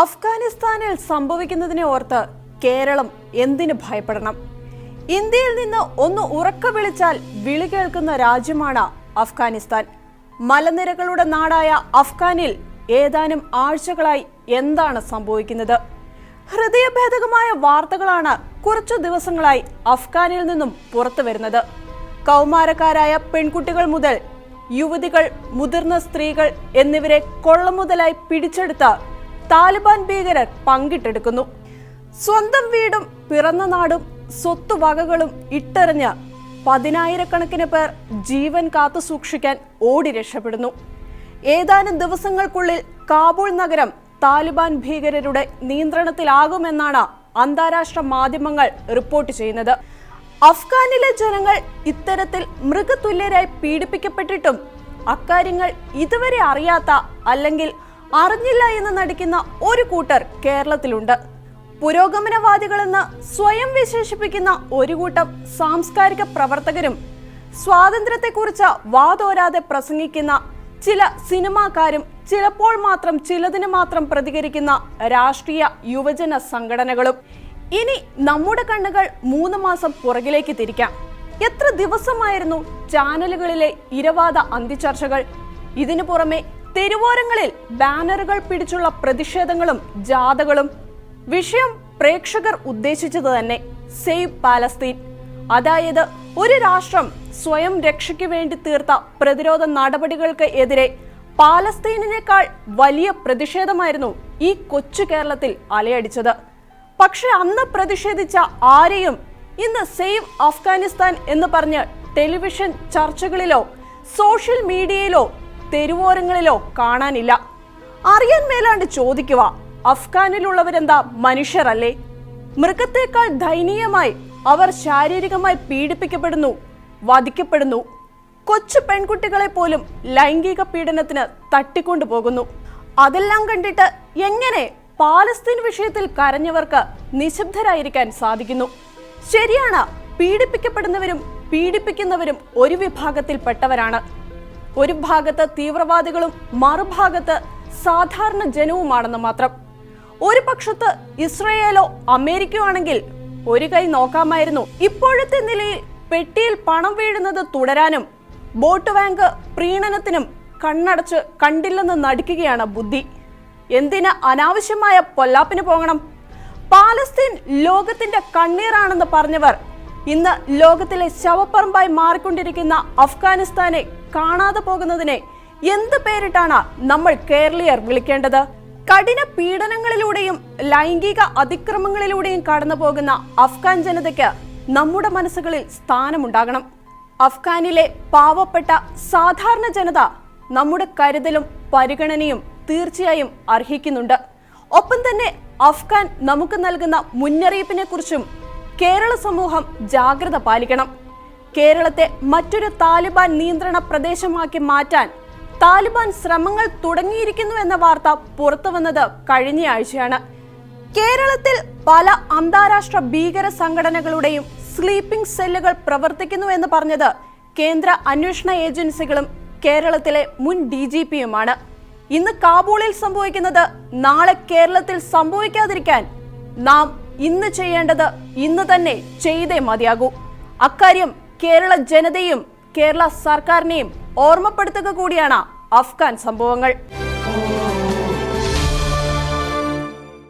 അഫ്ഗാനിസ്ഥാനിൽ സംഭവിക്കുന്നതിനെ ഓർത്ത് കേരളം എന്തിന് ഭയപ്പെടണം? ഇന്ത്യയിൽ നിന്ന് ഒന്ന് ഉറക്ക വിളിച്ചാൽ വിളി കേൾക്കുന്ന രാജ്യമാണ് അഫ്ഗാനിസ്ഥാൻ. മലനിരകളുടെ നാടായ അഫ്ഗാനിൽ ഏതാനും ആഴ്ചകളായി എന്താണ് സംഭവിക്കുന്നത്? ഹൃദയഭേദകമായ വാർത്തകളാണ് കുറച്ചു ദിവസങ്ങളായി അഫ്ഗാനിൽ നിന്നും പുറത്തു വരുന്നത്. കൗമാരക്കാരായ പെൺകുട്ടികൾ മുതൽ യുവതികൾ മുതിർന്ന സ്ത്രീകൾ എന്നിവരെ കൊള്ളമുതലായി പിടിച്ചെടുത്ത താലിബാൻ ഭീകരർ പങ്കിട്ടെടുക്കുന്നു. സ്വന്തം വീടും പിറന്ന നാടും സ്വത്തുവകകളും ഇട്ടെറിഞ്ഞ് പതിനായിരക്കണക്കിന് പേർ ജീവൻ കാത്തു സൂക്ഷിക്കാൻ ഓടി രക്ഷപ്പെടുന്നു. ഏതാനും ദിവസങ്ങൾക്കുള്ളിൽ കാബൂൾ നഗരം താലിബാൻ ഭീകരരുടെ നിയന്ത്രണത്തിലാകുമെന്നാണ് അന്താരാഷ്ട്ര മാധ്യമങ്ങൾ റിപ്പോർട്ട് ചെയ്യുന്നത്. അഫ്ഗാനിലെ ജനങ്ങൾ ഇത്തരത്തിൽ മൃഗതുല്യരായി പീഡിപ്പിക്കപ്പെട്ടിട്ടും അക്കാര്യങ്ങൾ ഇതുവരെ അറിയാത്ത അല്ലെങ്കിൽ അറിഞ്ഞില്ല എന്ന് നടിക്കുന്ന ഒരു കൂട്ടർ കേരളത്തിലുണ്ട്. പുരോഗമനവാദികളെന്ന് സ്വയം വിശേഷിപ്പിക്കുന്ന ഒരു കൂട്ടം സാംസ്കാരിക പ്രവർത്തകരും സ്വാതന്ത്ര്യത്തെക്കുറിച്ച് വാതോരാതെ പ്രസംഗിക്കുന്ന ചില സിനിമാക്കാരും ചിലപ്പോൾ മാത്രം ചിലതിന് മാത്രം പ്രതികരിക്കുന്ന രാഷ്ട്രീയ യുവജന സംഘടനകളും. ഇനി നമ്മുടെ കണ്ണുകൾ മൂന്ന് മാസം പുറകിലേക്ക് തിരിക്കാം. എത്ര ദിവസമായിരുന്നു ചാനലുകളിലെ ഇരവാദ അന്തിചർച്ചകൾ ഇതിനു പുറമെ തെരുവോരങ്ങളിൽ ബാനറുകൾ പിടിച്ചുള്ള പ്രതിഷേധങ്ങളും ജാഥകളും. വിഷയം പ്രേക്ഷകർ ഉദ്ദേശിച്ചത് തന്നെ സേവ് പാലസ്തീൻ. അതായത് ഒരു രാഷ്ട്രം സ്വയം രക്ഷയ്ക്ക് വേണ്ടി തീർത്ത പ്രതിരോധ നടപടികൾക്ക് എതിരെ പാലസ്തീനിനേക്കാൾ വലിയ പ്രതിഷേധമായിരുന്നു ഈ കൊച്ചു കേരളത്തിൽ അലയടിച്ചത്. പക്ഷെ അന്ന് പ്രതിഷേധിച്ച ആരെയും ഇന്ന് സേവ് അഫ്ഗാനിസ്ഥാൻ എന്ന് പറഞ്ഞ് ടെലിവിഷൻ ചർച്ചകളിലോ സോഷ്യൽ മീഡിയയിലോ തെരുവോരങ്ങളിലോ കാണാനില്ല. അറിയാൻ മേലാണ്ട് ചോദിക്കുക അഫ്ഗാനിലുള്ളവരെന്താ മനുഷ്യരല്ലേ? മൃഗത്തേക്കാൾ ദയനീയമായി അവർ ശാരീരികമായി പീഡിപ്പിക്കപ്പെടുന്നു വധിക്കപ്പെടുന്നു. കൊച്ചു പെൺകുട്ടികളെ പോലും ലൈംഗിക പീഡനത്തിന് തട്ടിക്കൊണ്ടുപോകുന്നു അതെല്ലാം കണ്ടിട്ട് എങ്ങനെ പാലസ്തീൻ വിഷയത്തിൽ കരഞ്ഞവർക്ക് നിശബ്ദരായിരിക്കാൻ സാധിക്കുന്നു? ശരിയാണ് പീഡിപ്പിക്കപ്പെടുന്നവരും പീഡിപ്പിക്കുന്നവരും ഒരു വിഭാഗത്തിൽപ്പെട്ടവരാണ്. ഒരു ഭാഗത്ത് തീവ്രവാദികളും മറുഭാഗത്ത് സാധാരണ ജനവുമാണെന്ന് മാത്രം. ഒരു പക്ഷത്ത് ഇസ്രയേലോ അമേരിക്കയോ ആണെങ്കിൽ ഒരു കൈ നോക്കാമായിരുന്നു. ഇപ്പോഴത്തെ നിലയിൽ പെട്ടിയിൽ പണം വീഴുന്നത് തുടരാനും ബോട്ട് ബാങ്ക് പ്രീണനത്തിനും കണ്ണടച്ച് കണ്ടില്ലെന്ന് നടിക്കുകയാണ് ബുദ്ധി. എന്തിന് അനാവശ്യമായ പൊല്ലാപ്പിന് പോകണം? പാലസ്തീൻ ലോകത്തിന്റെ കണ്ണീറാണെന്ന് പറഞ്ഞവർ ഇന്ന് ലോകത്തിലെ ശവപ്പറമ്പായി മാറിക്കൊണ്ടിരിക്കുന്ന അഫ്ഗാനിസ്ഥാനെ കാണാതെ പോകുന്നതിനെ എന്ത് പേരിട്ടാണ് നമ്മൾ കേരളീയർ വിളിക്കേണ്ടത്? കഠിന പീഡനങ്ങളിലൂടെയും ലൈംഗിക അതിക്രമങ്ങളിലൂടെയും കടന്നു പോകുന്ന അഫ്ഗാൻ ജനതയ്ക്ക് നമ്മുടെ മനസ്സുകളിൽ സ്ഥാനമുണ്ടാകണം. അഫ്ഗാനിലെ പാവപ്പെട്ട സാധാരണ ജനത നമ്മുടെ കരുതലും പരിഗണനയും തീർച്ചയായും അർഹിക്കുന്നുണ്ട്. ഒപ്പം തന്നെ അഫ്ഗാൻ നമുക്ക് നൽകുന്ന മുന്നറിയിപ്പിനെ കുറിച്ചും കേരള സമൂഹം ജാഗ്രത പാലിക്കണം. കേരളത്തെ മറ്റൊരു താലിബാൻ നിയന്ത്രണ പ്രദേശമാക്കി മാറ്റാൻ താലിബാൻ ശ്രമങ്ങൾ തുടങ്ങിയിരിക്കുന്നു എന്ന വാർത്ത പുറത്തു വന്നത് കഴിഞ്ഞയാഴ്ചയാണ്. കേരളത്തിൽ പല അന്താരാഷ്ട്ര ഭീകര സംഘടനകളുടെയും സ്ലീപ്പിംഗ് സെല്ലുകൾ പ്രവർത്തിക്കുന്നു എന്ന് പറഞ്ഞത് കേന്ദ്ര അന്വേഷണ ഏജൻസികളും കേരളത്തിലെ മുൻ ഡി ജി പിയുമാണ്. ഇന്ന് കാബൂളിൽ സംഭവിക്കുന്നത് നാളെ കേരളത്തിൽ സംഭവിക്കാതിരിക്കാൻ നാം ഇന്ന് ചെയ്യേണ്ടത് ഇന്ന് തന്നെ ചെയ്തേ മതിയാകൂ. അക്കാര്യം കേരള ജനതയും കേരള സർക്കാരിനെയും ഓർമ്മപ്പെടുത്തുക കൂടിയാണ് അഫ്ഗാൻ സംഭവങ്ങൾ.